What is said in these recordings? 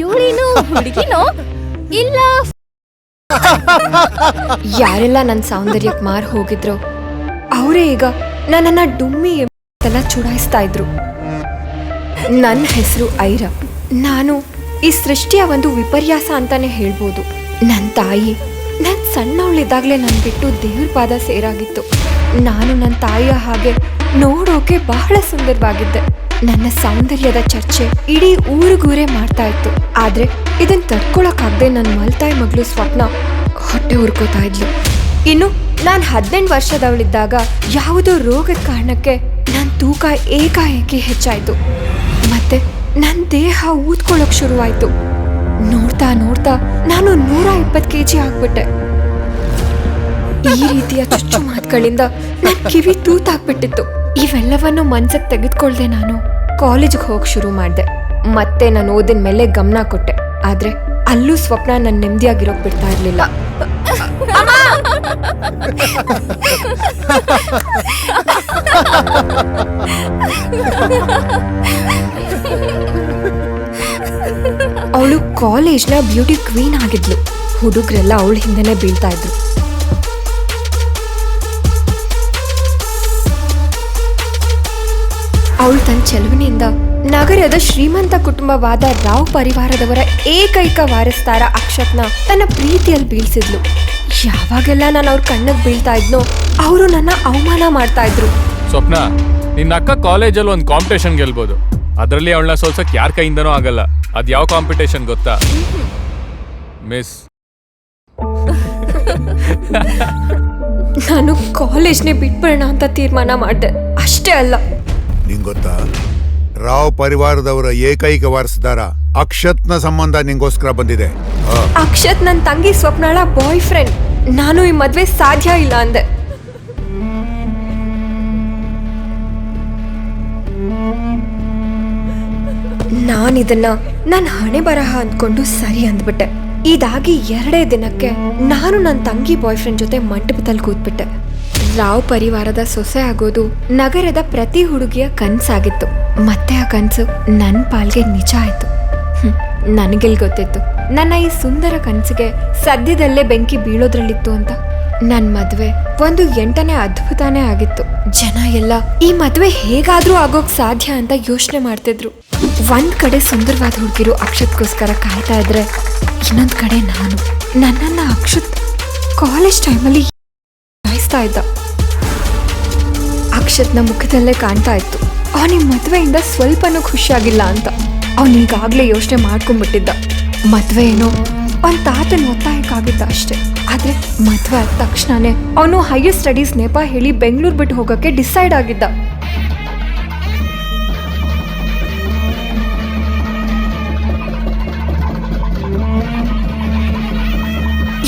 ಇವಳೇನು ಹುಡುಗಿನೋ? ಇಲ್ಲ. ಯಾರೆಲ್ಲ ನನ್ನ ಸೌಂದರ್ಯಕ್ಕೆ ಮಾರ್ ಹೋಗಿದ್ರು ಅವರೇ ಈಗ ನನ್ನನ್ನ ಡುಮ್ಮಿ ಎಲ್ಲ ಚುಡಾಯಿಸ್ತಾ ಇದ್ರು. ನನ್ನ ಹೆಸರು ಐರ. ನಾನು ಈ ಸೃಷ್ಟಿಯ ಒಂದು ವಿಪರ್ಯಾಸ ಅಂತಾನೆ ಹೇಳ್ಬೋದು. ನನ್ನ ತಾಯಿ ನನ್ನ ಸಣ್ಣವಳಿದ್ದಾಗಲೇ ನನ್ನ ಬಿಟ್ಟು ದೇವ್ರ ಪಾದ ಸೇರಾಗಿತ್ತು. ನಾನು ನನ್ನ ತಾಯಿಯ ಹಾಗೆ ನೋಡೋಕೆ ಬಹಳ ಸುಂದರವಾಗಿದ್ದೆ. ನನ್ನ ಸೌಂದರ್ಯದ ಚರ್ಚೆ ಇಡೀ ಊರಿಗೂರೇ ಮಾಡ್ತಾ ಇತ್ತು. ಆದ್ರೆ ಇದನ್ ತಡ್ಕೊಳಕ್ಕಾಗದೆ ನನ್ನ ಮಲ್ತಾಯಿ ಮಗಳು ಸ್ವಪ್ನ ಹೊಟ್ಟೆ ಉರ್ಕೋತಾ ಇದ್ಲು. ಇನ್ನು ನಾನು ಹದಿನೆಂಟು ವರ್ಷದವಳಿದ್ದಾಗ ಯಾವುದೋ ರೋಗದ ಕಾರಣಕ್ಕೆ ನನ್ನ ತೂಕ ಏಕಾಏಕಿ ಹೆಚ್ಚಾಯ್ತು. ಮತ್ತೆ ನನ್ನ ದೇಹ ಊದ್ಕೊಳ್ಳೋಕ್ ಶುರುವಾಯ್ತು. ನೋಡ್ತಾ ನೋಡ್ತಾ ನಾನು ನೂರ ಇಪ್ಪತ್ತು ಕೆ ಜಿ ಆಗ್ಬಿಟ್ಟೆ. ಈ ರೀತಿಯ ಚುಚ್ಚು ಮಾತುಗಳಿಂದ ನನ್ನ ಕಿವಿ ತೂತಾಕ್ಬಿಟ್ಟಿತ್ತು ಇವೆಲ್ಲವನ್ನು ಮನ್ಸಕ್ಕೆ ತೆಗೆದುಕೊಳ್ದೆ ನಾನು. ಕಾಲೇಜ್ಗೆ ಹೋಗಿ ಶುರು ಮಾಡಿದೆ. ಮತ್ತೆ ನಾನು ಓದಿನ ಮೇಲೆ ಗಮನ ಕೊಟ್ಟೆ. ಆದ್ರೆ ಅಲ್ಲೂ ಸ್ವಪ್ನ ನನ್ನ ನೆಮ್ಮದಿಯಾಗಿರೋಕ್ ಬಿಡ್ತಾ ಇರ್ಲಿಲ್ಲ. ಅವಳು ಕಾಲೇಜ್ನ ಬ್ಯೂಟಿ ಕ್ವೀನ್ ಆಗಿದ್ಲು. ಹುಡುಗರೆಲ್ಲ ಅವಳ ಹಿಂದೆನೆ ಬೀಳ್ತಾ ಇದ್ರು. ಅವಳು ತನ್ನ ಚೆಲುವಿನಿಂದ ನಗರದ ಶ್ರೀಮಂತ ಕುಟುಂಬವಾದ ರಾವ್ ಪರಿವಾರದವರ ಏಕೈಕ ವಾರಸ್ತಾರ ಅಕ್ಷತ್ನ ತನ್ನ ಪ್ರೀತಿಯಲ್ಲಿ ಬೀಳ್ಸಿದ್ಲು. ಯಾವಾಗೆಲ್ಲ ನಾನು ಅವ್ರ ಕಣ್ಣಿಗೆ ಬೀಳ್ತಾ ಇದ್ನೋ ಅವರು ನನ್ನ ಅವಮಾನ ಮಾಡ್ತಾ ಇದ್ರು. ಸ್ವಪ್ನ ನಿನ್ನ ಅಕ್ಕ ಕಾಲೇಜಲ್ಲಿ ಒಂದು ಕಾಂಪಿಟೇಷನ್ ಗೆಲ್ಬೋದು. ಅದರಲ್ಲಿ ಅವಳನ್ನ ಸೋಲ್ಸಕ್ ಯಾರ ಕೈಯಿಂದನೂ ಆಗಲ್ಲ. ಅದ್ ಯಾವ ಕಾಂಪಿಟೇಷನ್ ಗೊತ್ತಾ? ಮಿಸ್ ನಾನು ಕಾಲೇಜ್ನೇ ಬಿಟ್ಬಿಡೋಣ ಅಂತ ತೀರ್ಮಾನ ಮಾಡಿದೆ. ಅಷ್ಟೇ ಅಲ್ಲ. ನಿಂಗ್ ಗೊತ್ತಾ? ರಾವ್ ಪರಿವಾರದವರ ಏಕೈಕ ವಾರಸದಾರ ಅಕ್ಷತ್ನ ಸಂಬಂಧ ನಿಂಗೋಸ್ಕರ ಬಂದಿದೆ. ಅಕ್ಷತ್ ನನ್ನ ತಂಗಿ ಸ್ವಪ್ನಾಳ ಬಾಯ್ ಫ್ರೆಂಡ್ ನಾನು ಈ ಮದ್ವೆ ಸಾಧ್ಯ ಇಲ್ಲ ಅಂದೆ. ನಾನಿದನ್ನ ನನ್ನ ಹಣೆ ಬರಹ ಅಂದ್ಕೊಂಡು ಸರಿ ಅಂದ್ಬಿಟ್ಟೆ. ಇದಾಗಿ ಎರಡೇ ದಿನಕ್ಕೆ ನಾನು ನನ್ನ ತಂಗಿ ಬಾಯ್ ಫ್ರೆಂಡ್ ಜೊತೆ ಮಂಟಪದಲ್ಲಿ ಕೂತ್ಬಿಟ್ಟೆ. ರಾವ್ ಪರಿವಾರದ ಸೊಸೆ ಆಗೋದು ನಗರದ ಪ್ರತಿ ಹುಡುಗಿಯ ಕನ್ಸಾಗಿತ್ತು. ಮತ್ತೆ ಆ ಕನ್ಸು ನನ್ನ ಪಾಲ್ಗೆ ನಿಜ ಆಯ್ತು. ನನಗೆಲ್ ಗೊತ್ತಿತ್ತು. ನನ್ನ ಈ ಸುಂದರ ಕನಸಿಗೆ ಸದ್ಯದಲ್ಲೇ ಬೆಂಕಿ ಬೀಳೋದ್ರಲ್ಲಿತ್ತು ಅಂತ. ನನ್ನ ಮದುವೆ ಒಂದು ಎಂಟನೇ ಅದ್ಭುತನೇ ಆಗಿತ್ತು. ಜನ ಎಲ್ಲ, ಈ ಮದುವೆ ಹೇಗಾದ್ರೂ ಆಗೋಕ್ ಸಾಧ್ಯ ಅಂತ ಯೋಚನೆ ಮಾಡ್ತಿದ್ರು. ಒಂದ್ ಕಡೆ ಸುಂದರವಾದ ಹುಡುಗಿರು ಅಕ್ಷತ್ಗೋಸ್ಕರ ಕಾಯ್ತಾ ಇದ್ರೆ ಇನ್ನೊಂದ್ ಕಡೆ ನಾನು. ನನ್ನನ್ನ ಅಕ್ಷತ್ ಕಾಲೇಜ್ ಟೈಮಲ್ಲಿ ಕಾಯಿಸ್ತಾ ಇದ್ದ. ಅಕ್ಷತ್ನ ಮುಖದಲ್ಲೇ ಕಾಣ್ತಾ ಇತ್ತು. ಅವನಿಗೆ ಮದ್ವೆಯಿಂದ ಸ್ವಲ್ಪನೂ ಖುಷಿಯಾಗಿಲ್ಲ ಅಂತ. ಅವನೀಗಾಗಲೇ ಯೋಚನೆ ಮಾಡ್ಕೊಂಡ್ಬಿಟ್ಟಿದ್ದ ಮದ್ವೆ ಏನೋ? ಅವನ ತಾತನ ಒತ್ತಾಯಕ್ಕಾಗಿದ್ದ ಅಷ್ಟೇ. ಆದ್ರೆ ಮದ್ವೆ ಆದ ತಕ್ಷಣನೇ ಅವನು ಹೈಯರ್ ಸ್ಟಡೀಸ್ ನೆಪ ಹೇಳಿ ಬೆಂಗಳೂರು ಬಿಟ್ಟು ಹೋಗಕ್ಕೆ ಡಿಸೈಡ್ ಆಗಿದ್ದ.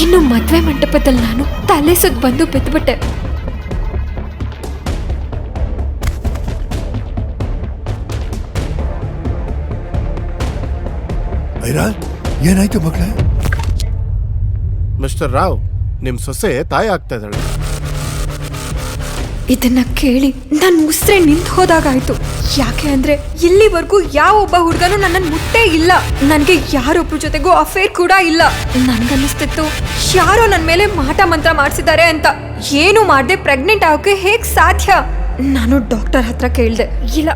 ಇನ್ನು ಮದುವೆ ಮಂಟಪದಲ್ಲಿ ನಾನು ತಲೆ ಸುತ್ತ ಬಂದು ಬಿದ್ದುಬಿಟ್ಟೆ ಐರಾ ಏನಾಯ್ತು ಮಗಳೇ? ಮಿಸ್ಟರ್ ರಾವ್ ನಿಮ್ ಸೊಸೆ ತಾಯಿ ಆಗ್ತಾ ಇದ್ದಾಳೆ. ಇದನ್ನ ಕೇಳಿ ನನ್ ಉಸ್ರೆ ನಿಂತು ಹೋದಾಗಾಯ್ತು. ಯಾಕೆ ಅಂದ್ರೆ ಇಲ್ಲಿವರೆಗೂ ಯಾವ ಒಬ್ಬ ಹುಡುಗನು ನನ್ನನ್ನು ಮುಟ್ಟೇ ಇಲ್ಲ. ನನಗೆ ಯಾರೊಬ್ರ ಜೊತೆಗೂ ಅಫೇರ್ ಕೂಡ ಇಲ್ಲ. ನನ್ಗನ್ನಿಸ್ತಿತ್ತು ಯಾರೋ ನನ್ನ ಮೇಲೆ ಮಾಟ ಮಂತ್ರ ಮಾಡಿಸಿದ್ದಾರೆ ಅಂತ. ಏನು ಮಾಡದೆ ಪ್ರೆಗ್ನೆಂಟ್ ಆಗೋಕೆ ಹೇಗ್ ಸಾಧ್ಯ? ನಾನು ಡಾಕ್ಟರ್ ಹತ್ರ ಕೇಳ್ದೆ ಇಲ್ಲ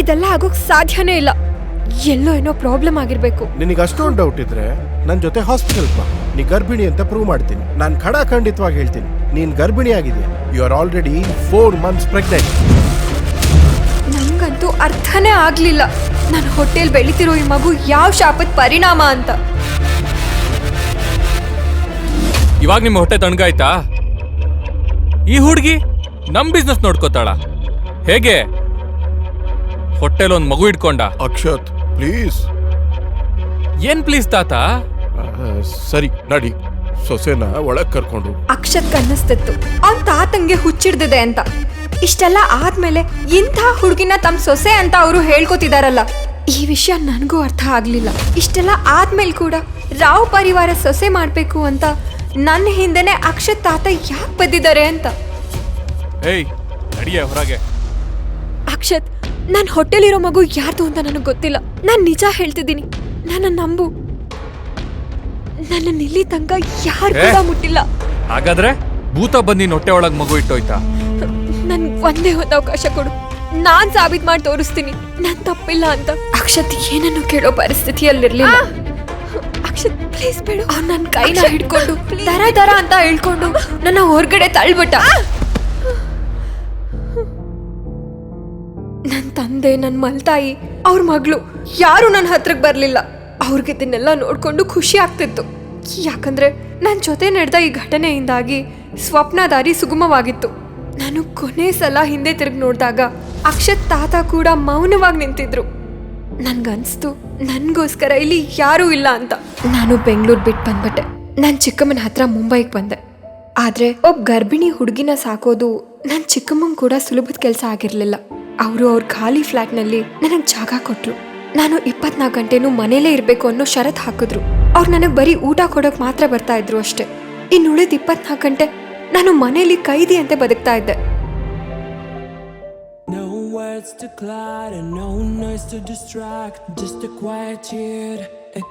ಇದೆಲ್ಲ ಆಗೋಕ್ ಸಾಧ್ಯನೇ ಇಲ್ಲ. ಎಲ್ಲೋ ಏನೋ ಪ್ರಾಬ್ಲಮ್ ಆಗಿರ್ಬೇಕು. ನಿನಗೆ ಅಷ್ಟೊಂದು ಡೌಟ್ ಇದ್ರೆ ನನ್ನ ಜೊತೆ ಹಾಸ್ಪಿಟಲ್ ಬಾ. ನೀ ಗರ್ಭಿಣಿ ಅಂತ ಪ್ರೂವ್ ಮಾಡ್ತೀನಿ. ನಾನು ಖಡಾ ಖಂಡಿತವಾಗಿ ಹೇಳ್ತೀನಿ. ನೀನ್ ಗರ್ಭಿಣಿ ಆಗಿದೆ you are already four months pregnant ನಂಗಂತೂ ಅರ್ಥನೇ ಆಗ್ಲಿಲ್ಲ. ನನ್ನ ಹೊಟ್ಟೆಲ್ ಬೆಳಿತಿರೋ ಈ ಮಗು ಯಾವ ಶಾಪದ ಪರಿಣಾಮ ಅಂತ. ಇವಾಗ ನಿಮ್ಮ ಹೊಟ್ಟೆ ತಣ್ಗಾಯ್ತಾ ಈ ಹುಡುಗಿ ನಮ್ ಬಿಸ್ನೆಸ್ ನೋಡ್ಕೋತಾಳ. ಹೇಗೆ? ಹೊಟ್ಟೆಲ್ ಒಂದ್ ಮಗು ಇಟ್ಕೊಂಡ. ಅಕ್ಷತ್ ಪ್ಲೀಸ್. ಏನ್ ಪ್ಲೀಸ್ ತಾತ? ಸರಿ ನಡಿ. ಸೊಸೆನ ಒಳಗ್ ಕರ್ಕೊಂಡು ಅಕ್ಷತ್ ಕನ್ನಿಸ್ತಿತ್ತು ಅವ್ನ್ ತಾತಂಗೆ ಹುಚ್ಚಿಡ್ದಿದೆ ಅಂತ. ಇಷ್ಟೆಲ್ಲ ಆದ್ಮೇಲೆ ಇಂಥ ಹುಡುಗಿನ ತಮ್ಮ ಸೊಸೆ ಅಂತ ಅವರು ಹೇಳ್ಕೊತಿದಾರಲ್ಲ. ಈ ವಿಷಯ ನನಗೂ ಅರ್ಥ ಆಗ್ಲಿಲ್ಲ. ಇಷ್ಟೆಲ್ಲ ಆದ್ಮೇಲೆ ಕೂಡ ರಾವ್ ಪರಿವಾರ ಸೊಸೆ ಮಾಡ್ಬೇಕು ಅಂತ ನನ್ನ ಹಿಂದೆನೆ ಅಕ್ಷತ್ ತಾತ ಯಾಕೆ ಬಂದಿದ್ದಾರೆ ಅಂತ. ಏಯ್ ನಡಿಯ ಹೊರಗೆ. ಅಕ್ಷತ್ ನನ್ನ ಹೊಟ್ಟೆಲಿರೋ ಮಗು ಯಾರ್ದು ಅಂತ ನನಗೆ ಗೊತ್ತಿಲ್ಲ. ನಾನು ನಿಜ ಹೇಳ್ತಿದ್ದೀನಿ. ನನ್ನ ನಂಬು. ನನ್ನ ಇಲ್ಲಿ ತನಕ ಯಾರು ಕೂಡ ಮುಟ್ಟಿಲ್ಲ. ಹಾಗಾದ್ರೆ ಭೂತ ಬಂದು ಹೊಟ್ಟೆ ಒಳಗ್ ಮಗು ಇಟ್ಟೋಯ್ತಾ? ನನ್ ಒಂದೇ ಒಂದು ಅವಕಾಶ ಕೊಡು. ನಾನ್ ಸಾಬೀತ್ ಮಾಡಿ ತೋರಿಸ್ತೀನಿ. ನನ್ ತಪ್ಪಿಲ್ಲ ಅಂತ. ಅಕ್ಷತ್ ಏನನ್ನು ಕೇಳೋ ಪರಿಸ್ಥಿತಿಯಲ್ಲಿರ್ಲಿಲ್ಲ. ಅಕ್ಷತ್ ಪ್ಲೀಸ್ ಬೇಡ. ಅವ್ನ್ ನನ್ ಕೈನ ಹಿಡ್ಕೊಂಡು ದರ ದರ ಅಂತ ಹೇಳ್ಕೊಂಡು ನನ್ನ ಹೊರಗಡೆ ತಳ್ಬಿಟ್ಟ. ತಂದೆ ನನ್ನ ಮಲ್ತಾಯಿ, ಅವ್ರ ಮಗಳು, ಯಾರು ನನ್ನ ಹತ್ರಕ್ಕೆ ಬರಲಿಲ್ಲ. ಅವ್ರಿಗೆ ಇದನ್ನೆಲ್ಲ ನೋಡಿಕೊಂಡು ಖುಷಿ ಆಗ್ತಿತ್ತು. ಯಾಕಂದ್ರೆ ನನ್ನ ಜೊತೆ ನಡೆದ ಈ ಘಟನೆಯಿಂದಾಗಿ ಸ್ವಪ್ನ ದಾರಿ ಸುಗಮವಾಗಿತ್ತು. ನಾನು ಕೊನೆ ಸಲ ಹಿಂದೆ ತಿರುಗಿ ನೋಡಿದಾಗ ಅಕ್ಷತ್ ತಾತ ಕೂಡ ಮೌನವಾಗಿ ನಿಂತಿದ್ರು. ನನ್ಗನ್ಸ್ತು, ನನಗೋಸ್ಕರ ಇಲ್ಲಿ ಯಾರೂ ಇಲ್ಲ ಅಂತ. ನಾನು ಬೆಂಗಳೂರು ಬಿಟ್ಟು ಬಂದ್ಬಿಟ್ಟೆ. ನಾನು ಚಿಕ್ಕಮ್ಮನ ಹತ್ರ ಮುಂಬೈಗೆ ಬಂದೆ. ಆದರೆ ಒಬ್ಬ ಗರ್ಭಿಣಿ ಹುಡುಗಿನ ಸಾಕೋದು ನನ್ನ ಚಿಕ್ಕಮ್ಮನ ಕೂಡ ಸುಲಭದ ಕೆಲಸ ಆಗಿರ್ಲಿಲ್ಲ. ಅವರು ಅವ್ರ ಖಾಲಿ ಫ್ಲಾಟ್ನಲ್ಲಿ ನನಗೆ ಜಾಗ ಕೊಟ್ಟರು ನಾನು ಇಪ್ಪತ್ನಾಲ್ಕು ಗಂಟೆನೂ ಮನೇಲೇ ಇರಬೇಕು ಅನ್ನೋ ಷರತ್ ಹಾಕಿದ್ರು ಅವ್ರು ನನಗೆ ಬರೀ ಊಟ ಕೊಡೋಕೆ ಮಾತ್ರ ಬರ್ತಾ ಇದ್ರು ಅಷ್ಟೇ ಇನ್ನು ಉಳಿದ ಇಪ್ಪತ್ನಾಲ್ಕು ಗಂಟೆ ನಾನು ಮನೇಲಿ ಕೈದಿ ಅಂತ ಬದುಕ್ತಾ ಇದ್ದೆ words to cloud and no noise to distract. Just a quiet cheer, a.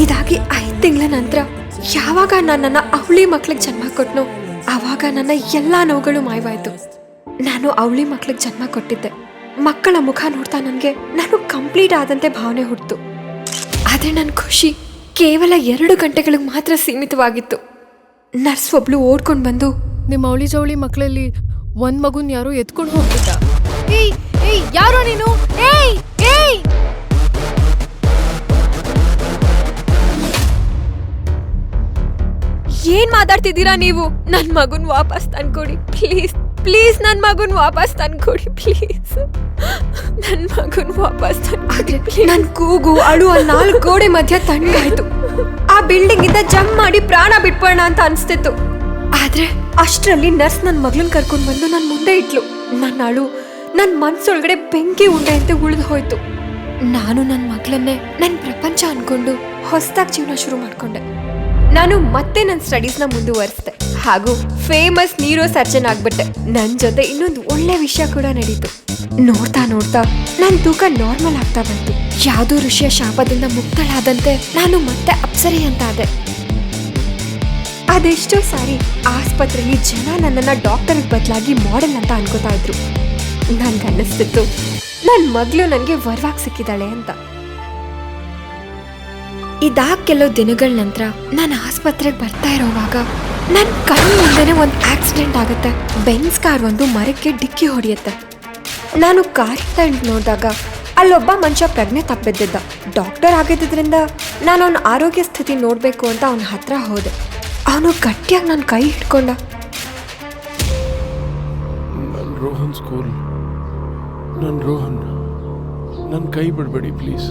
ಇದಾಗಿ ಐದು ತಿಂಗಳ ನಂತರ ಯಾವಾಗ ನಾನು ನನ್ನ ಅವಳಿ ಮಕ್ಳಿಗೆ ಜನ್ಮ ಕೊಟ್ನೋ ಆವಾಗ ನನ್ನ ಎಲ್ಲ ನೋವುಗಳು ಮಾಯವಾಯ್ತು ನಾನು ಅವಳಿ ಮಕ್ಳಿಗೆ ಜನ್ಮ ಕೊಟ್ಟಿದ್ದೆ. ಮಕ್ಕಳ ಮುಖ ನೋಡ್ತಾ ನನಗೆ ನಾನು ಕಂಪ್ಲೀಟ್ ಆದಂತೆ ಭಾವನೆ ಹುಟ್ಟಿತು ಆದರೆ ನನ್ನ ಖುಷಿ ಕೇವಲ ಎರಡು ಗಂಟೆಗಳಿಗೆ ಮಾತ್ರ ಸೀಮಿತವಾಗಿತ್ತು. ನರ್ಸ್ ಒಬ್ಳು ಓಡ್ಕೊಂಡು ಬಂದು, ನಿಮ್ಮ ಅವಳಿ ಜವಳಿ ಮಕ್ಕಳಲ್ಲಿ ಒಂದ್ ಮಗುನ್ ಯಾರೋ ಎತ್ಕೊಂಡು ಹೋಗ್ಬಿಟ್ಟ. ಏಯ್ ಯಾರೋ ನೀನು? ಏಯ್ ಏಯ್! ಏನ್ ಮಾತಾಡ್ತಿದ್ದೀರಾ ನೀವು? ನನ್ನ ಮಗುನ್ ವಾಪಸ್ ತಂದ್ಕೊಡಿ, ಪ್ಲೀಸ್. ಪ್ಲೀಸ್ ನನ್ನ ಮಗುನ್ ವಾಪಸ್ ತಂದ್ಕೊಡಿ ಪ್ಲೀಸ್ ನನ್ನ ಮಗುನ್ ವಾಪಸ್ ಪ್ಲೀಸ್ ನನ್ ಕೂಗು ಅಳು ಆ ನಾಲ್ಕು ಗೋಡೆ ಮಧ್ಯ ತಣ್ಣಗಾಯ್ತು. ಆ ಬಿಲ್ಡಿಂಗ್ ಇಂದ ಜಂಪ್ ಮಾಡಿ ಪ್ರಾಣ ಬಿಟ್ಬೋಣ ಅಂತ ಅನ್ಸ್ತಿತ್ತು. ಆದ್ರೆ ಅಷ್ಟರಲ್ಲಿ ನರ್ಸ್ ನನ್ನ ಮಗಳನ್ನ ಕರ್ಕೊಂಡು ಬಂದು ನನ್ನ ಮುಂದೆ ಇಟ್ಲು. ನನ್ನ ಅಳು ನನ್ನ ಮನ್ಸೊಳಗಡೆ ಬೆಂಕಿ ಉಂಡೆ ಅಂತ ಉಳಿದು ಹೋಯ್ತು. ನಾನು ನನ್ನ ಮಗಳನ್ನೇ ನನ್ನ ಪ್ರಪಂಚ ಅನ್ಕೊಂಡು ಹೊಸದಾಗಿ ಜೀವನ ಶುರು ಮಾಡ್ಕೊಂಡೆ. ನಾನು ಮತ್ತೆ ನನ್ನ ಸ್ಟಡೀಸ್ನ ಮುಂದುವರಿಸಿದೆ. ಹಾಗೂ ಫೇಮಸ್ ನೀರೋ ಸರ್ಜನ್ ಆಗ್ಬಿಟ್ಟೆ. ನನ್ನ ಜೊತೆ ಇನ್ನೊಂದು ಒಳ್ಳೆ ವಿಷಯ ಕೂಡ ನಡೀತು. ನೋಡ್ತಾ ನೋಡ್ತಾ ನನ್ನ ತೂಕ ನಾರ್ಮಲ್ ಆಗ್ತಾ ಬಂತು. ಯಾವುದೋ ಋಷಿಯ ಶಾಪದಿಂದ ಮುಕ್ತಳಾದಂತೆ ನಾನು ಮತ್ತೆ ಅಪ್ಸರಿ ಅಂತ ಆದೆ ಅದೆಷ್ಟೋ ಸಾರಿ ಆಸ್ಪತ್ರೆಯಲ್ಲಿ ಜನ ನನ್ನನ್ನ ಡಾಕ್ಟರ್ ಬದಲಾಗಿ ಮಾಡೆಲ್ ಅಂತ ಅನ್ಕೋತಾ ಇದ್ರು. ನನ್ಗೆ ಅನ್ನಿಸ್ತಿತ್ತು ನನ್ನ ಮಗಳು ನನಗೆ ವರವಾಗಿ ಸಿಕ್ಕಿದ್ದಾಳೆ ಅಂತ. ಇದಾಗ ಕೆಲವು ದಿನಗಳ ನಂತರ ನಾನು ಆಸ್ಪತ್ರೆಗೆ ಬರ್ತಾ ಇರೋವಾಗ ನನ್ನ ಕೈ ಮುಂದೆನೆ ಒಂದು ಆಕ್ಸಿಡೆಂಟ್ ಆಗುತ್ತೆ. ಬೆನ್ಸ್ ಕಾರ್ ಒಂದು ಮರಕ್ಕೆ ಡಿಕ್ಕಿ ಹೊಡೆಯುತ್ತೆ. ನಾನು ಕಾರ್ ಇಳ್ದು ನೋಡಿದಾಗ ಅಲ್ಲೊಬ್ಬ ಮನುಷ್ಯ ಪ್ರಜ್ಞೆ ತಪ್ಪಿದ್ದಿದ್ದ. ಡಾಕ್ಟರ್ ಆಗಿದ್ದರಿಂದ ನಾನು ಅವನ ಆರೋಗ್ಯ ಸ್ಥಿತಿ ನೋಡಬೇಕು ಅಂತ ಅವನ ಹತ್ರ ಹೋದೆ. ಅವನು ಗಟ್ಟಿಯಾಗಿ ನನ್ನ ಕೈ ಹಿಡ್ಕೊಂಡ. ನನ್ನ ರೋಹನ್ ಸ್ಕೂಲ್ ನನ್ನ ರೋಹನ್. ನನ್ನ ಕೈ ಬಿಡಬೇಡಿ ಪ್ಲೀಸ್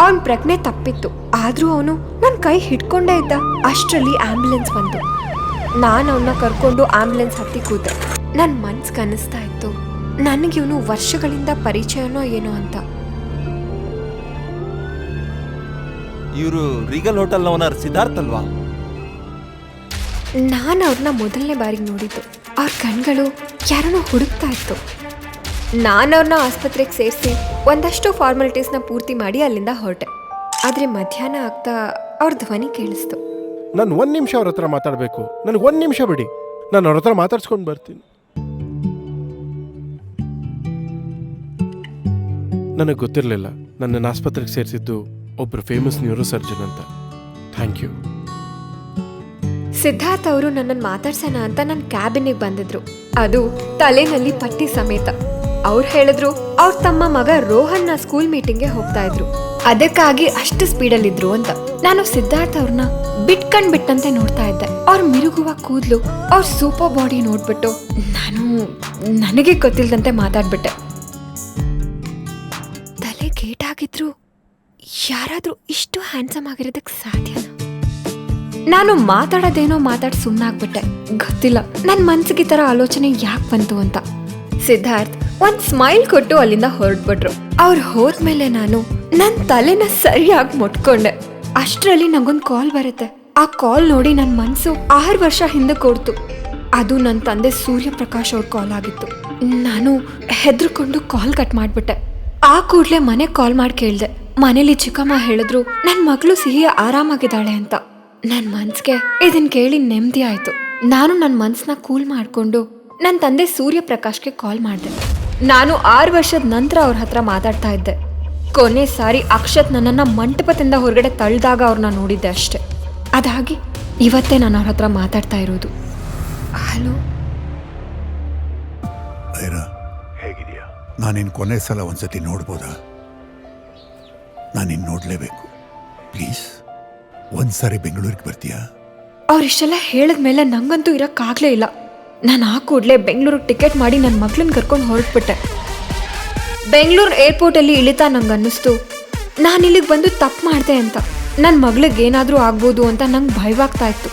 ಅವನ ಪ್ರಜ್ಞೆ ತಪ್ಪಿತ್ತು. ಆದರೂ ಅವನು ನನ್ನ ಕೈ ಹಿಡ್ಕೊಂಡೇ ಇದ್ದ. ಅಷ್ಟರಲ್ಲಿ ಆಂಬ್ಯುಲೆನ್ಸ್ ಬಂತು. ನಾನು ಅವನ್ನ ಕರ್ಕೊಂಡು ಆಂಬ್ಯುಲೆನ್ಸ್ ಹತ್ತಿ ಕೂತೆ. ನನ್ನ ಮನ್ಸು ಕನಿಸ್ತಾ ಇತ್ತು. ನನಗೆ ಇವನು ವರ್ಷಗಳಿಂದ ಪರಿಚಯನೋ ಏನೋ ಅಂತ. ಇವರು ರೀಗಲ್ ಹೋಟೆಲ್ ಓನರ್ ಸಿದ್ಧಾರ್ಥ್ ಅಲ್ವಾ? ನಾನು ಅವ್ರನ್ನ ಮೊದಲನೇ ಬಾರಿಗೆ ನೋಡಿದ್ದು. ಅವ್ರ ಕಣ್ಗಳು ಯಾರನ್ನೋ ಹುಡುಕ್ತಾ ಇತ್ತು. ನಾನು ಅವ್ರನ್ನ ಆಸ್ಪತ್ರೆಗೆ ಸೇರಿಸಿ ಒಂದಷ್ಟು ಫಾರ್ಮಾಲಿಟೀಸ್ನ ಪೂರ್ತಿ ಮಾಡಿ ಅಲ್ಲಿಂದ ಹೊರಟೆ. ಆದರೆ ಮಧ್ಯಾಹ್ನ ಆಗ್ತಾ ಅವ್ರ ಧ್ವನಿ ಕೇಳಿಸ್ತು. ನಾನು ಒಂದು ನಿಮಿಷ ಅವ್ರ ಹತ್ರ ಮಾತಾಡಬೇಕು. ನನಗೆ ಒಂದು ನಿಮಿಷ ಬಿಡಿ. ನಾನು ಅವ್ರ ಹತ್ರ ಮಾತಾಡ್ಸ್ಕೊಂಡು ಬರ್ತೀನಿ. ನನಗೆ ಗೊತ್ತಿರಲಿಲ್ಲ ನನ್ನನ್ನು ಆಸ್ಪತ್ರೆಗೆ ಸೇರಿಸಿದ್ದು ಒಬ್ಬರು ಫೇಮಸ್ ನ್ಯೂರೋ ಸರ್ಜನ್ ಅಂತ. ಥ್ಯಾಂಕ್ ಯು ಸಿದ್ಧಾರ್ಥ್ ಅವರು ನನ್ನನ್ನು ಮಾತಾಡ್ಸೋಣ ಅಂತ ನನ್ನ ಕ್ಯಾಬಿನಿಗೆ ಬಂದಿದ್ರು. ಅದು ತಲೆನಲ್ಲಿ ಪಟ್ಟಿ ಸಮೇತ. ಅವ್ರು ಹೇಳಿದ್ರು, ಅವ್ರ ತಮ್ಮ ಮಗ ರೋಹನ್ನ ಸ್ಕೂಲ್ ಮೀಟಿಂಗ್ಗೆ ಹೋಗ್ತಾ ಇದ್ರು. ಅದಕ್ಕಾಗಿ ಅಷ್ಟು ಸ್ಪೀಡಲ್ಲಿದ್ರು ಅಂತ. ನಾನು ಸಿದ್ಧಾರ್ಥ ಅವ್ರನ್ನ ಬಿಟ್ಕಂಡ್ ಬಿಟ್ಟಂತೆ ನೋಡ್ತಾ ಇದ್ದೆ. ಅವ್ರ ಮಿರುಗುವ ಕೂದ್ಲು, ಅವ್ರ ಸೂಪರ್ ಬಾಡಿ ನೋಡ್ಬಿಟ್ಟು ನಾನು ನನಗೆ ಗೊತ್ತಿಲ್ದಂತೆ ಮಾತಾಡ್ಬಿಟ್ಟೆ. ತಲೆ ಗೇಟಾಗಿದ್ರು, ಯಾರಾದ್ರೂ ಇಷ್ಟು ಹ್ಯಾಂಡ್ಸಮ್ ಆಗಿರೋದಕ್ಕೆ ಸಾಧ್ಯನಾ? ನಾನು ಮಾತಾಡೋದೇನೋ ಮಾತಾಡಿ ಸುಮ್ಮನಾಗ್ಬಿಟ್ಟೆ ಗೊತ್ತಿಲ್ಲ ನನ್ನ ಮನ್ಸಿಗೆ ಈ ಥರ ಆಲೋಚನೆ ಯಾಕೆ ಬಂತು ಅಂತ. ಸಿದ್ಧಾರ್ಥ್ ಒಂದ್ ಸ್ಮೈಲ್ ಕೊಟ್ಟು ಅಲ್ಲಿಂದ ಹೊರಟ್ಬಿಟ್ರು. ಅವ್ರು ಹೋದ್ಮೇಲೆ ನಾನು ನನ್ನ ತಲೆನ ಸರಿಯಾಗಿ ಮುಟ್ಕೊಂಡೆ. ಅಷ್ಟರಲ್ಲಿ ನಂಗೊಂದು ಕಾಲ್ ಬರುತ್ತೆ. ಆ ಕಾಲ್ ನೋಡಿ ನನ್ನ ಮನ್ಸು ಆರು ವರ್ಷ ಹಿಂದೆ ಕೊಡ್ತು. ಅದು ನನ್ನ ತಂದೆ ಸೂರ್ಯಪ್ರಕಾಶ್ ಅವ್ರ ಕಾಲ್ ಆಗಿತ್ತು. ನಾನು ಹೆದರ್ಕೊಂಡು ಕಾಲ್ ಕಟ್ ಮಾಡಿಬಿಟ್ಟೆ. ಆ ಕೂಡಲೇ ಮನೆಗೆ ಕಾಲ್ ಮಾಡಿ ಕೇಳಿದೆ. ಮನೇಲಿ ಚಿಕ್ಕಮ್ಮ ಹೇಳಿದ್ರು ನನ್ನ ಮಗಳು ಸಿಹಿ ಆರಾಮಾಗಿದ್ದಾಳೆ ಅಂತ. ನನ್ನ ಮನ್ಸಿಗೆ ಇದನ್ನ ಕೇಳಿ ನೆಮ್ಮದಿ ಆಯ್ತು. ನಾನು ನನ್ನ ಮನ್ಸನ್ನ ಕೂಲ್ ಮಾಡಿಕೊಂಡು ನನ್ನ ತಂದೆ ಸೂರ್ಯಪ್ರಕಾಶ್ಗೆ ಕಾಲ್ ಮಾಡಿದೆ. ನಾನು ಆರು ವರ್ಷದ ನಂತರ ಅವ್ರ ಹತ್ರ ಮಾತಾಡ್ತಾ ಇದ್ದೆ. ಕೊನೆ ಸಾರಿ ಅಕ್ಷತ್ ನನ್ನನ್ನು ಮಂಟಪದಿಂದ ಹೊರಗಡೆ ತಳ್ಳಿದಾಗ ಅವ್ರನ್ನ ನೋಡಿದ್ದೆ ಅಷ್ಟೆ. ಅದಾಗಿ ಇವತ್ತೇ ನಾನು ಅವ್ರ ಹತ್ರ ಮಾತಾಡ್ತಾ ಇರೋದು. ಹಲೋ? ಐರಾ ಹೇಗಿದೆಯಾ ನಾನಿನ್ ಕೊನೆ ಸಲ ಒಂದ್ಸತಿ ನೋಡ್ಬೋದಾ? ನಾನಿನ್ ನೋಡ್ಲೇಬೇಕು. ಪ್ಲೀಸ್ ಒಂದ್ಸಾರಿ ಬೆಂಗಳೂರಿಗೆ ಬರ್ತೀಯಾ? ಅವ್ರಿಷ್ಟೆಲ್ಲ ಹೇಳಿದ್ಮೇಲೆ ನಂಗಂತೂ ಇರೋಕ್ಕಾಗಲೇ ಇಲ್ಲ. ನಾನು ಆ ಕೂಡಲೇ ಬೆಂಗಳೂರಿಗೆ ಟಿಕೆಟ್ ಮಾಡಿ ನನ್ನ ಮಕ್ಳನ್ನ ಕರ್ಕೊಂಡು ಹೊರಟ್ಬಿಟ್ಟೆ. ಬೆಂಗಳೂರು ಏರ್ಪೋರ್ಟಲ್ಲಿ ಇಳಿತಾ ನಂಗೆ ಅನ್ನಿಸ್ತು ನಾನು ಇಲ್ಲಿಗೆ ಬಂದು ತಪ್ಪು ಮಾಡಿದೆ ಅಂತ. ನನ್ನ ಮಗಳಿಗೆ ಏನಾದರೂ ಆಗ್ಬೋದು ಅಂತ ನಂಗೆ ಭಯವಾಗ್ತಾ ಇತ್ತು.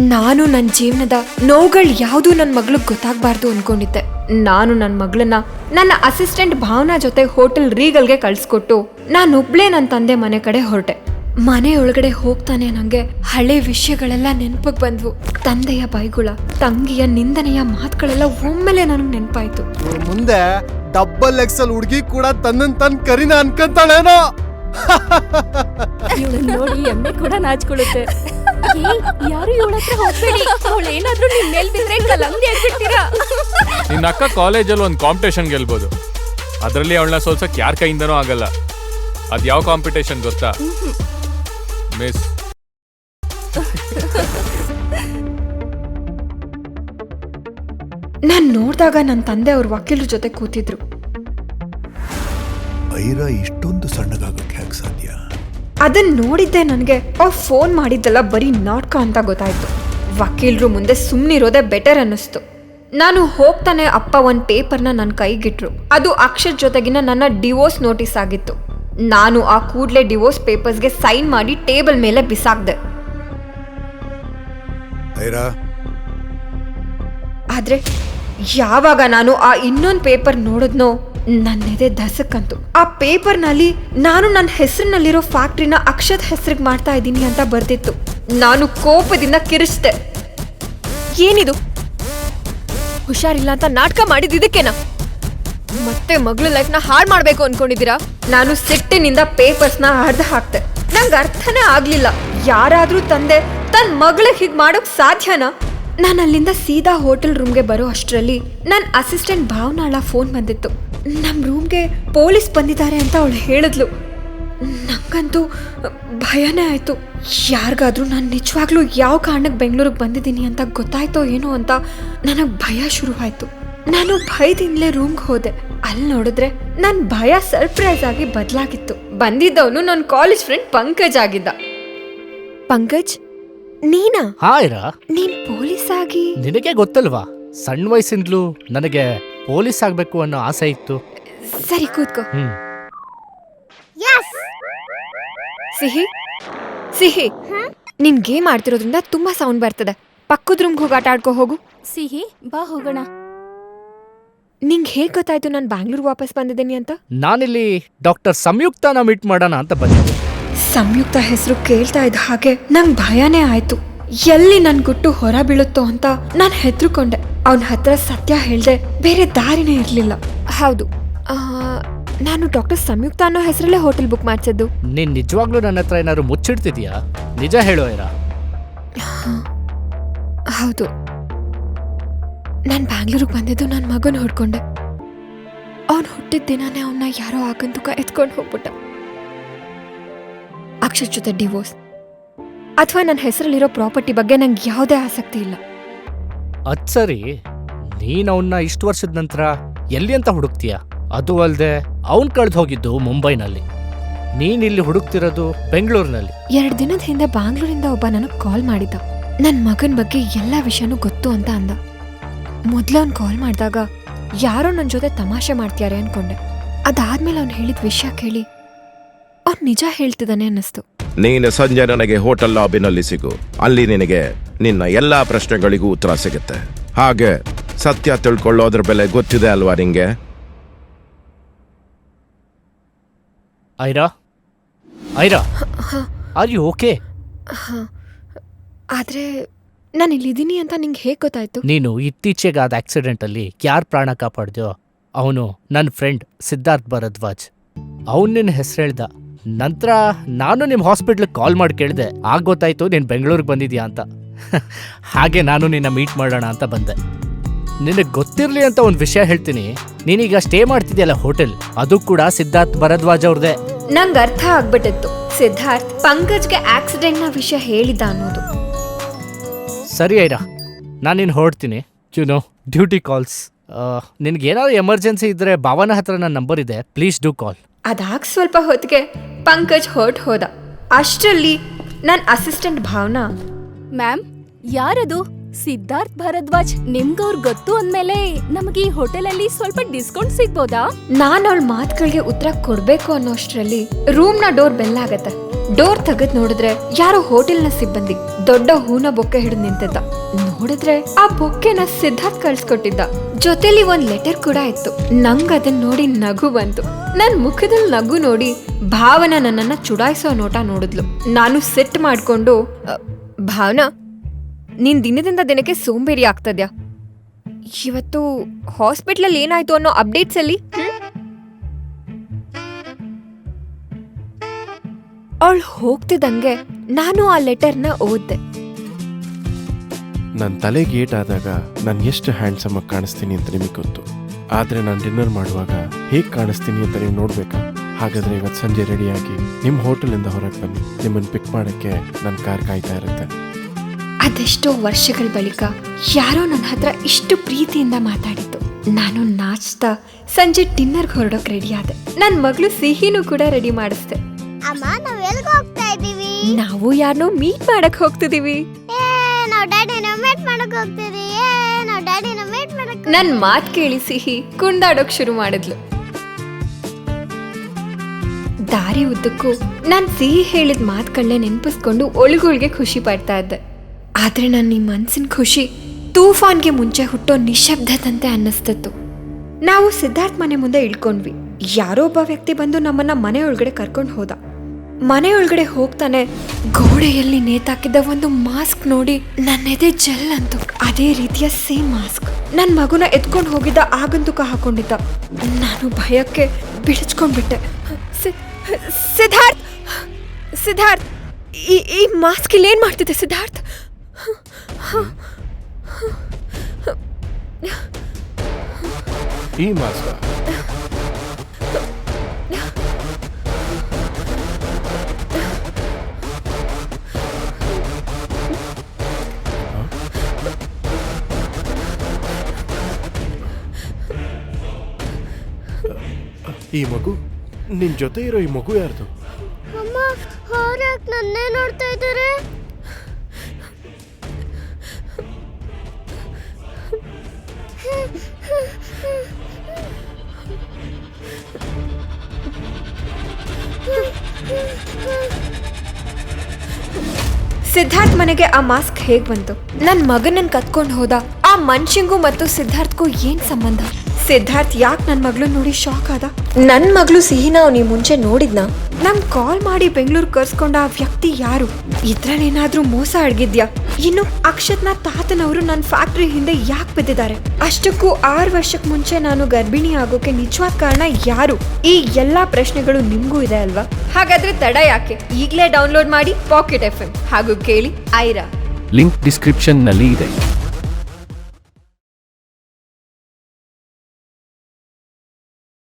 ನಾನು ನನ್ನ ಜೀವನದ ನೋವುಗಳು ಯಾವುದೂ ನನ್ನ ಮಗಳಿಗೆ ಗೊತ್ತಾಗಬಾರ್ದು ಅಂದ್ಕೊಂಡಿದ್ದೆ ನಾನು ನನ್ನ ಮಗಳನ್ನ ನನ್ನ ಅಸಿಸ್ಟೆಂಟ್ ಭಾವನಾ ಜೊತೆ ಹೋಟೆಲ್ ರೀಗಲ್ಗೆ ಕಳಿಸ್ಕೊಟ್ಟು ನಾನೊಬ್ಳೇ ನನ್ನ ತಂದೆ ಮನೆ ಕಡೆ ಹೊರಟೆ. ಮನೆ ಒಳಗಡೆ ಹೋಗ್ತಾನೆ ನಂಗೆ. ಹಳೆ ವಿಷಯಗಳೆಲ್ಲ ನೆನಪಿಗೆ ಬಂದ್ವು. ತಂದೆಯ ಬೈಗುಳ ತಂಗಿಯ ನಿಂದನೆಯ ಮಾತುಗಳೆಲ್ಲ ಒಮ್ಮೆಲೆ ನನಗೆ ನೆನಪಾಯ್ತು. ಇವ್ರ ಮುಂದೆ ಡಬ್ಬಲ್ ಎಕ್ಸಲ್ ಹುಡುಗಿ ಕೂಡ ತನ್ನನ್ ತನ್ ಕರಿನ ಅನ್ಕಂತಾಳೇನೋ. ನೋಡಿ ಎಮ್ಮೆ ಕೂಡ ನಾಚ್ಕೊಳ್ಳುತ್ತೆ ಏಯ್, ಯಾರು ಇವಳ ಹತ್ರ ಹೋಗ್ಬೇಡಿ. ಅವಳು ಏನಾದ್ರೂ ನಿಮ್ ಮೇಲ್ ಬಿದ್ರೆ ಕಲಂದಿ ಆಗ್ಬಿಡ್ತೀರಾ ನಿನ್ನ ಅಕ್ಕ ಕಾಲೇಜಲ್ಲಿ ಒಂದು ಕಾಂಪಿಟೇಷನ್ ಗೆಲ್ಬೋದು. ಅದರಲ್ಲಿ ಅವಳನ್ನ ಸೋಲ್ಸಕ್ ಯಾರ ಕೈಯಿಂದನೂ ಆಗಲ್ಲ. ಅದು ಯಾವ ಕಾಂಪಿಟೇಷನ್ ಗೊತ್ತಾ? ಮಿಸ್ ನಾನು ನೋಡಿದಾಗ ನನ್ನ ತಂದೆ ಅವ್ರ ವಕೀಲರ ಜೊತೆ ಕೂತಿದ್ರು. ಐರಾ ಇಷ್ಟೊಂದು ಸಣ್ಣಗಾಗಕ್ಕೆ ಹೇಗೆ ಸಾಧ್ಯ? ಅದನ್ನ ನೋಡಿದ್ದೆ ನನಗೆ. ಅವ್ರು ಫೋನ್ ಮಾಡಿದ್ದೆಲ್ಲ ಬರೀ ನಾಟಕ ಅಂತ ಗೊತ್ತಾಯ್ತು. ವಕೀಲರು ಮುಂದೆ ಸುಮ್ಮನಿರೋದೇ ಬೆಟರ್ ಅನ್ನಿಸ್ತು. ನಾನು ಹೋಗ್ತಾನೆ ಅಪ್ಪ ಒಂದು ಪೇಪರ್ನ ನನ್ನ ಕೈಗಿಟ್ರು. ಅದು ಅಕ್ಷರ್ ಜೊತೆಗಿನ ನನ್ನ ಡಿವೋರ್ಸ್ ನೋಟಿಸ್ ಆಗಿತ್ತು. ನಾನು ಆ ಕೂಡಲೇ ಡಿವೋರ್ಸ್ ಪೇಪರ್ಸ್ಗೆ ಸೈನ್ ಮಾಡಿ ಟೇಬಲ್ ಮೇಲೆ ಬಿಸಾಕ್ದೆ. ಐರಾ ಆದ್ರೆ ಯಾವಾಗ ನಾನು ಆ ಇನ್ನೊಂದು ಪೇಪರ್ ನೋಡಿದ್ನೋ ನನ್ನೆದೆ ದಸಕ್ಕಂತು. ಆ ಪೇಪರ್ನಲ್ಲಿ ನಾನು ನನ್ನ ಹೆಸರಿನಲ್ಲಿರೋ ಫ್ಯಾಕ್ಟ್ರಿನ ಅಕ್ಷತ್ ಹೆಸರಿಗೆ ಮಾಡ್ತಾ ಇದ್ದೀನಿ ಅಂತ ಬರ್ದಿತ್ತು. ನಾನು ಕೋಪದಿಂದ ಕಿರಿಸ್ದೆ ಏನಿದು? ಹುಷಾರಿಲ್ಲ ಅಂತ ನಾಟಕ ಮಾಡಿದ ಇದಕ್ಕೇನಾ? ಮತ್ತೆ ಮಗಳ ಲೈಫ್ನ ಹಾಳು ಮಾಡ್ಬೇಕು ಅನ್ಕೊಂಡಿದ್ದೀರಾ? ನಾನು ಸಿಟ್ಟಿನಿಂದ ಪೇಪರ್ಸ್ನ ಹರಿದು ಹಾಕ್ತೆ. ನಂಗೆ ಅರ್ಥನೇ ಆಗ್ಲಿಲ್ಲ. ಯಾರಾದರೂ ತಂದೆ ತನ್ನ ಮಗಳಿಗೆ ಹೀಗೆ ಮಾಡೋಕ್ ಸಾಧ್ಯನಾ? ನಾನು ಅಲ್ಲಿಂದ ಸೀದಾ ಹೋಟೆಲ್ ರೂಮ್ಗೆ ಬರೋ ಅಷ್ಟರಲ್ಲಿ ನನ್ನ ಅಸಿಸ್ಟೆಂಟ್ ಭಾವನಾಳ ಫೋನ್ ಬಂದಿತ್ತು. ನಮ್ಮ ರೂಮ್ಗೆ ಪೊಲೀಸ್ ಬಂದಿದ್ದಾರೆ ಅಂತ ಅವಳು ಹೇಳಿದ್ಲು. ನಂಗಂತೂ ಭಯನೇ ಆಯಿತು. ಯಾರಿಗಾದ್ರೂ ನಾನು ನಿಜವಾಗ್ಲೂ ಯಾವ ಕಾರಣಕ್ಕೆ ಬೆಂಗಳೂರಿಗೆ ಬಂದಿದ್ದೀನಿ ಅಂತ ಗೊತ್ತಾಯ್ತೋ ಏನೋ ಅಂತ ನನಗೆ ಭಯ ಶುರುವಾಯಿತು. ನಾನು ಭಯದಿಂದಲೇ ರೂಮ್ಗೆ ಹೋದೆ. ಅಲ್ಲಿ ನೋಡಿದ್ರೆ ನನ್ನ ಭಯ ಸರ್ಪ್ರೈಸ್ ಆಗಿ ಬದಲಾಗಿತ್ತು. ಬಂದಿದ್ದವನು ನನ್ನ ಕಾಲೇಜ್ ಫ್ರೆಂಡ್ ಪಂಕಜ್ ಆಗಿದ್ದ. ಪಂಕಜ್? ನೀನಾ? ಹಾಯ್ರಾ ನೀನ್ ಪೊಲೀಸ್ ಆಗಿ ನಿನಗೆ ಗೊತ್ತಲ್ವಾ? ಸಣ್ಣ ವಯಸ್ಸಿಂದಲೂ ನನಗೆ ಪೊಲೀಸ್ ಆಗ್ಬೇಕು ಅನ್ನೋ ಆಸೆ ಇತ್ತು. ಸರಿ ಕೂತ್ಕೋ. ಹ್ಮ್. ಸಿಹಿ? ಸಿಹಿ ನಿನ್ ಗೇಮ್ ಆಡ್ತಿರೋದ್ರಿಂದ ತುಂಬಾ ಸೌಂಡ್ ಬರ್ತದೆ. ಪಕ್ಕದ ರೂಮ್ಗೆ ಹೋಗಿ ಆಟ ಆಡ್ಕೋ ಹೋಗು. ಸಿಹಿ ಬಾ ಹೋಗೋಣ. ನಿಂಗೆ ಹೇಗೆ ಗೊತ್ತಾಯ್ತು ನಾನು ಬ್ಯಾಂಗ್ಳೂರ್ ವಾಪಸ್ ಬಂದಿದ್ದೀನಿ ಅಂತ? ನಾನಿಲ್ಲಿ ಡಾಕ್ಟರ್ ಸಂಯುಕ್ತನ ಮೀಟ್ ಮಾಡೋಣ ಅಂತ ಬಂದಿದ್ದೆ ಸಂಯುಕ್ತ ಹೆಸರು ಕೇಳ್ತಾ ಇದ್ದ ಹಾಗೆ ನಂಗೆ ಭಯನೇ ಆಯ್ತು. ಎಲ್ಲಿ ನನ್ ಗುಟ್ಟು ಹೊರ ಬೀಳುತ್ತೋ ಅಂತ ನಾನು ಹೆದ್ರುಕೊಂಡೆ. ಅವನ ಹತ್ರ ಸತ್ಯ ಹೇಳ್ದೆ ಬೇರೆ ದಾರಿನೇ ಇರಲಿಲ್ಲ. ಹೌದು. ಆ, ನಾನು ಡಾಕ್ಟರ್ ಸಂಯುಕ್ತ ಅನ್ನೋ ಹೆಸರಲ್ಲೇ ಹೋಟೆಲ್ ಬುಕ್ ಮಾಡಿಸಿದ್ದು. ನೀನ್ ನಿಜವಾಗ್ಲೂ ನನ್ನ ಹತ್ರ ಏನಾದ್ರು ಮುಚ್ಚಿಡ್ತಿದ್ಯಾ? ನಿಜ ಹೇಳು ಹೌದು. ನಾನು ಬ್ಯಾಂಗ್ಳೂರಿಗೆ ಬಂದಿದ್ದು ನನ್ನ ಮಗನ ಹೊಡ್ಕೊಂಡೆ. ಅವನು ಹುಟ್ಟಿದ ದಿನಾನೇ ಅವನ್ನ ಯಾರೋ ಆಗಂತುಕ ಎತ್ಕೊಂಡು ಹೋಗ್ಬಿಟ್ಟ. ಅಕ್ಷರ್ ಜೊತೆ ಡಿವೋರ್ಸ್. ಅಥವಾ ನನ್ನ ಹೆಸರಲ್ಲಿರೋ ಪ್ರಾಪರ್ಟಿ ಬಗ್ಗೆ ನಂಗೆ ಯಾವುದೇ ಆಸಕ್ತಿ ಇಲ್ಲ. ಅದ್ ಸರಿ. ನೀನ್ ಅವನ್ನ ಇಷ್ಟು ವರ್ಷದ ನಂತರ ಎಲ್ಲಿ ಅಂತ ಹುಡುಕ್ತೀಯ? ಅದು ಅಲ್ಲದೆ ಅವನ್ ಕಳೆದು ಹೋಗಿದ್ದು ಮುಂಬೈನಲ್ಲಿ. ನೀನ್ ಇಲ್ಲಿ ಹುಡುಕ್ತಿರೋದು ಬೆಂಗಳೂರಿನಲ್ಲಿ. ಎರಡು ದಿನದ ಹಿಂದೆ ಬ್ಯಾಂಗ್ಳೂರಿಂದ ಒಬ್ಬ ನನಗೆ ಕಾಲ್ ಮಾಡಿದ್ದ. ನನ್ನ ಮಗನ ಬಗ್ಗೆ ಎಲ್ಲ ವಿಷಯನೂ ಗೊತ್ತು ಅಂತ ಅಂದ. ಮೊದಲು ಅವ್ನು ಕಾಲ್ ಮಾಡಿದಾಗ ಯಾರೋ ನನ್ನ ಜೊತೆ ತಮಾಷೆ ಮಾಡ್ತಿದ್ದಾರೆ ಅನ್ಕೊಂಡೆ. ಅದಾದ್ಮೇಲೆ ಅವ್ನು ಹೇಳಿದ ವಿಷಯ ಕೇಳಿ ಅವ್ನು ನಿಜ ಹೇಳ್ತಿದ್ದಾನೆ ಅನ್ನಿಸ್ತು. ನೀನು ಸಂಜೆ ನನಗೆ ಹೋಟೆಲ್ ಲಾಬಿನಲ್ಲಿ ಸಿಗು. ಅಲ್ಲಿ ನಿನಗೆ ನಿನ್ನ ಎಲ್ಲಾ ಪ್ರಶ್ನೆಗಳಿಗೂ ಉತ್ತರ ಸಿಗುತ್ತೆ. ಹಾಗೆ ಸತ್ಯ ತಿಳ್ಕೊಳ್ಳೋದ್ರ ಬೆಲೆ ಗೊತ್ತಿದೆ ಅಲ್ವಾ ನಿಂಗೆ? Aira? Aira? Are you okay ಆದರೆ ನಾನು ಇಲ್ಲಿದ್ದೀನಿ ಅಂತ ನಿಂಗೆ ಹೇಗೆ ಗೊತ್ತಾಯ್ತು? ನೀನು ಇತ್ತೀಚೆಗಾದ ಆಕ್ಸಿಡೆಂಟಲ್ಲಿ ಯಾರ್ ಪ್ರಾಣ ಕಾಪಾಡ್ದ್ಯೋ ಅವನು ನನ್ನ ಫ್ರೆಂಡ್ ಸಿದ್ಧಾರ್ಥ್ ಭರದ್ವಾಜ್. ಅವನು ನಿನ್ನ ಹೆಸರು ಹೇಳ್ದ ನಂತರ ನಾನು ನಿಮ್ಮ ಹಾಸ್ಪಿಟ್ಲಿಗೆ ಕಾಲ್ ಮಾಡಿ ಕೇಳಿದೆ ಆಗ ಗೊತ್ತಾಯ್ತು ನೀನು ಬೆಂಗಳೂರಿಗೆ ಬಂದಿದ್ಯಾ ಅಂತ. ಹಾಗೆ ನಾನು ನಿನ್ನ ಮೀಟ್ ಮಾಡೋಣ ಅಂತ ಬಂದೆ. ನಿನಗೆ ಗೊತ್ತಿರಲಿ ಅಂತ ಒಂದು ವಿಷಯ ಹೇಳ್ತೀನಿ. ನೀನೀಗ ಸ್ಟೇ ಮಾಡ್ತಿದ್ಯಲ್ಲ ಹೋಟೆಲ್ ಅದು ಕೂಡ ಸಿದ್ಧಾರ್ಥ್ ಭರದ್ವಾಜ್ ಅವ್ರದೇ. ನಂಗೆ ಅರ್ಥ ಆಗ್ಬಿಟ್ಟಿತ್ತು. ಸಿದ್ಧಾರ್ಥ್ ಪಂಕಜ್ಗೆ ಆಕ್ಸಿಡೆಂಟ್ನ ವಿಷಯ ಹೇಳಿದ ಅನ್ನೋದು. ಸರಿ ಐರಾ? ನಾನು ನಿನ್ನ ಹೊರಡ್ತೀನಿ. ಯು ನೋ ಡ್ಯೂಟಿ ಕಾಲ್ಸ್ ನಿನಗೇನಾದ್ರು ಎಮರ್ಜೆನ್ಸಿ ಇದ್ದರೆ ಭಾವನ ಹತ್ರ ನನ್ನ ನಂಬರ್ ಇದೆ. ಪ್ಲೀಸ್ ಡೂ ಕಾಲ್ ಅದಾಗ ಸ್ವಲ್ಪ ಹೊತ್ತಿಗೆ ಪಂಕಜ್ ಹೊರಟ್ ಹೋದ. ಅಷ್ಟರಲ್ಲಿ ನನ್ನ ಅಸಿಸ್ಟೆಂಟ್ ಭಾವನಾ. ಮ್ಯಾಮ್ ಯಾರದು? ಸಿದ್ಧಾರ್ಥ್ ಭರದ್ವಾಜ್ ನಿಮ್ಗವ್ರ್ ಗೊತ್ತು ಅಂದ್ಮೇಲೆ ನಮಗೆ ಈ ಹೋಟೆಲಲ್ಲಿ ಸ್ವಲ್ಪ ಡಿಸ್ಕೌಂಟ್ ಸಿಗ್ಬೋದಾ? ನಾನು ಅವ್ಳ ಮಾತುಗಳಿಗೆ ಉತ್ತರ ಕೊಡ್ಬೇಕು ಅನ್ನೋಷ್ಟರಲ್ಲಿ ರೂಮ್ನ ಡೋರ್ ಬೆಲ್ ಆಗತ್ತೆ. ಡೋರ್ ತೆಗೆದ್ ನೋಡಿದ್ರೆ ಯಾರೋ ಹೋಟೆಲ್ನ ಸಿಬ್ಬಂದಿ ದೊಡ್ಡ ಹೂನ ಬೊಕ್ಕೆ ಹಿಡಿದು ನಿಂತಿದ್ದ. ನೋಡಿದ್ರೆ ಆ ಬೊಕ್ಕೆನ ಸಿದ್ಧಾರ್ಥ್ ಕಳ್ಸ್ಕೊಟ್ಟಿದ್ದ. ಜೊತೆಲಿ ಒಂದ್ ಲೆಟರ್ ಕೂಡ ಇತ್ತು. ನಂಗ್ ಅದನ್ ನೋಡಿ ನಗು ಬಂತು. ನನ್ ಮುಖದಲ್ಲಿ ನಗು ನೋಡಿ ಭಾವನ ನನ್ನನ್ನ ಚುಡಾಯಿಸೋ ನೋಟ ನೋಡಿದ್ಲು. ನಾನು ಸೆಟ್ ಮಾಡ್ಕೊಂಡು "ಅ, ಭಾವನಾ ನೀನ್ ದಿನದಿಂದ ದಿನಕ್ಕೆ ಸೋಂಬೇರಿ ಆಗ್ತದ್ಯಾ? ಇವತ್ತು ಹಾಸ್ಪಿಟ್ಲಲ್ಲಿ ಏನಾಯ್ತು ಅನ್ನೋ ಅಪ್ಡೇಟ್ಸ್ ಅಲ್ಲಿ? ಅವಳು ಹೋಗ್ತಿದ್ದಂಗೆ ನಾನು ಆ ಲೆಟರ್ನ ಓದ್ದೆ. ನನ್ನ ತಲೆಗೆ ಏಟಾದಾಗ ನಾನು ಎಷ್ಟು ಹ್ಯಾಂಡ್ಸಮ್ ಆಗಿ ಕಾಣಿಸ್ತೀನಿ ಅಂತ ನಿಮಗೆ ಗೊತ್ತು. ಆದ್ರೆ ನಾನು ಡಿನ್ನರ್ ಮಾಡುವಾಗ ಹೇಗೆ ಕಾಣಿಸ್ತೀನಿ ಅಂತ ನೀವು ನೋಡ್ಬೇಕಾ? ಹಾಗಾದ್ರೆ ಇವತ್ತು ಸಂಜೆ ರೆಡಿಯಾಗಿ ನಿಮ್ಮ ಹೋಟೆಲಿಂದ ಹೊರಗೆ ಬನ್ನಿ. ನಿಮ್ಮನ್ನು ಪಿಕ್ ಮಾಡೋಕ್ಕೆ ನನ್ನ ಕಾರ್ ಕಾಯ್ತಾ ಇರುತ್ತೆ. ಅದೆಷ್ಟೋ ವರ್ಷಗಳ ಬಳಿಕ ಯಾರೋ ನನ್ನ ಹತ್ರ ಇಷ್ಟು ಪ್ರೀತಿಯಿಂದ ಮಾತಾಡಿದ್ದು. ನಾನು ನಾಚ್ತಾ ಸಂಜೆ ಡಿನ್ನರ್ಗೆ ಹೊರಡೋಕ್ ರೆಡಿ ಆದೆ. ನನ್ನ ಮಗಳು ಸಿಹಿನೂ ಕೂಡ ರೆಡಿ ಮಾಡಿಸ್ದೆ. ಅಮ್ಮ ನಾವು ಎಲ್ಲಿಗೆ ಹೋಗ್ತಾ ಇದೀವಿ ನಾವು ಯಾರನ್ನೋ ಮೀಟ್ ಮಾಡಕ್ ಹೋಗ್ತಿದೀವಿ. ಏ ನಾವ್ ಡ್ಯಾಡಿನ ಮೀಟ್ ಮಾಡಕ್ ಹೋಗ್ತಿದೀವಿ. ಏ ನಾವ್ ಡ್ಯಾಡಿನ ಮೀಟ್ ಮಾಡಕ್ ನನ್ ಮಾತ್ ಕೇಳಿ ಸಿಹಿ ಕುಂದಾಡೋಕ್ ಶುರು ಮಾಡಿದ್ಲು. ದಾರಿ ಉದ್ದಕ್ಕೂ ನಾನ್ ಸಿಹಿ ಹೇಳಿದ ಮಾತುಗಳನ್ನೇ ನೆನಪಿಸ್ಕೊಂಡು ಒಳಗೊಳ್ಗೆ ಖುಷಿ ಪಡ್ತಾ ಇದ್ದೆ. ಆದ್ರೆ ನನ್ನ ಈ ಮನಸ್ಸಿನ ಖುಷಿ ತೂಫಾನ್ಗೆ ಮುಂಚೆ ಹುಟ್ಟೋ ನಿಶಬ್ದದಂತೆ ಅನ್ನಿಸ್ತಿತ್ತು. ನಾವು ಸಿದ್ಧಾರ್ಥ್ ಮನೆ ಮುಂದೆ ಇಳ್ಕೊಂಡ್ವಿ. ಯಾರೋ ಒಬ್ಬ ವ್ಯಕ್ತಿ ಬಂದು ನಮ್ಮನ್ನ ಮನೆ ಒಳಗಡೆ ಕರ್ಕೊಂಡು ಹೋದ. ಮನೆ ಒಳಗಡೆ ಹೋಗ್ತಾನೆ ಗೋಡೆಯಲ್ಲಿ ನೇತಾಕಿದ್ದ ಒಂದು ಮಾಸ್ಕ್ ನೋಡಿ ನನ್ನ ಎದೆ ಜಲ್ ಅಂತು. ಅದೇ ರೀತಿಯ ಸೇಮ್ ಮಾಸ್ಕ್. ನನ್ನ ಮಗುನ ಎತ್ಕೊಂಡು ಹೋಗಿದ್ದ ಆಗಂತುಕ ಹಾಕೊಂಡಿದ್ದ. ನಾನು ಭಯಕ್ಕೆ ಬಿಡಿಸ್ಕೊಂಡ್ಬಿಟ್ಟೆ ಸಿದ್ಧಾರ್ಥ್! ಸಿದ್ಧಾರ್ಥ್! ಈ ಈ ಮಾಸ್ಕ್ ಇಲ್ಲಿ ಏನ್ ಮಾಡ್ತಿದ್ದೆ ಸಿದ್ಧಾರ್ಥ್? ಈ ಮಾಸ್ಕ. ಈ ಮಗು, ನಿನ್ ಜೊತೆ ಇರೋ ಈ ಮಗು ಯಾರ್ದು? ಅಮ್ಮ ಅವ್ರ್ಯಾಕ್ ನನ್ನೇ ನೋಡ್ತಾ ಇದಾರೆ ಸಿದ್ಧಾರ್ಥ್ ಮನೆಗೆ ಆ ಮಾಸ್ಕ್ ಹೇಗ್ ಬಂತು? ನನ್ ಮಗನನ್ನ ಕತ್ಕೊಂಡು ಹೋದ ಆ ಮನ್ಷಿಂಗು ಮತ್ತು ಸಿದ್ಧಾರ್ಥ್ಗೂ ಏನ್ ಸಂಬಂಧ? ಸಿದ್ಧಾರ್ಥ್ ಯಾಕೆ ನನ್ನ ಮಗಳು ನೋಡಿ ಶಾಕ್ ಆದ? ನನ್ನ ಮಗಳು ಸಿಹಿನ ಅವ್ನಿ ಮುಂಚೆ ನೋಡಿದ್ನ. ನಮ್ ಕಾಲ್ ಮಾಡಿ ಬೆಂಗಳೂರು ಕರ್ಸ್ಕೊಂಡ ಆ ವ್ಯಕ್ತಿ ಯಾರು? ಇದ್ರಲ್ಲೇನಾದ್ರೂ ಮೋಸ ಅಡಗಿದ್ಯಾ? ಇನ್ನು ಅಕ್ಷತ್ನ ತಾತನವರು ನನ್ನ ಫ್ಯಾಕ್ಟ್ರಿ ಹಿಂದೆ ಯಾಕೆ ಬಿದ್ದಿದ್ದಾರೆ? ಅಷ್ಟಕ್ಕೂ ಆರು ವರ್ಷಕ್ಕೆ ಮುಂಚೆ ನಾನು ಗರ್ಭಿಣಿ ಆಗೋಕೆ ನಿಜವಾದ ಕಾರಣ ಯಾರು? ಈ ಎಲ್ಲಾ ಪ್ರಶ್ನೆಗಳು ನಿಮ್ಗೂ ಇದೆ ಅಲ್ವಾ? ಹಾಗಾದ್ರೆ ತಡ ಯಾಕೆ? ಈಗಲೇ ಡೌನ್ಲೋಡ್ ಮಾಡಿ ಪಾಕೆಟ್ ಎಫ್ ಹಾಗೂ ಕೇಳಿ ಐರಾ ಲಿಂಕ್ ಡಿಸ್ಕ್ರಿಪ್ಷನ್ನಲ್ಲಿ ಇದೆ.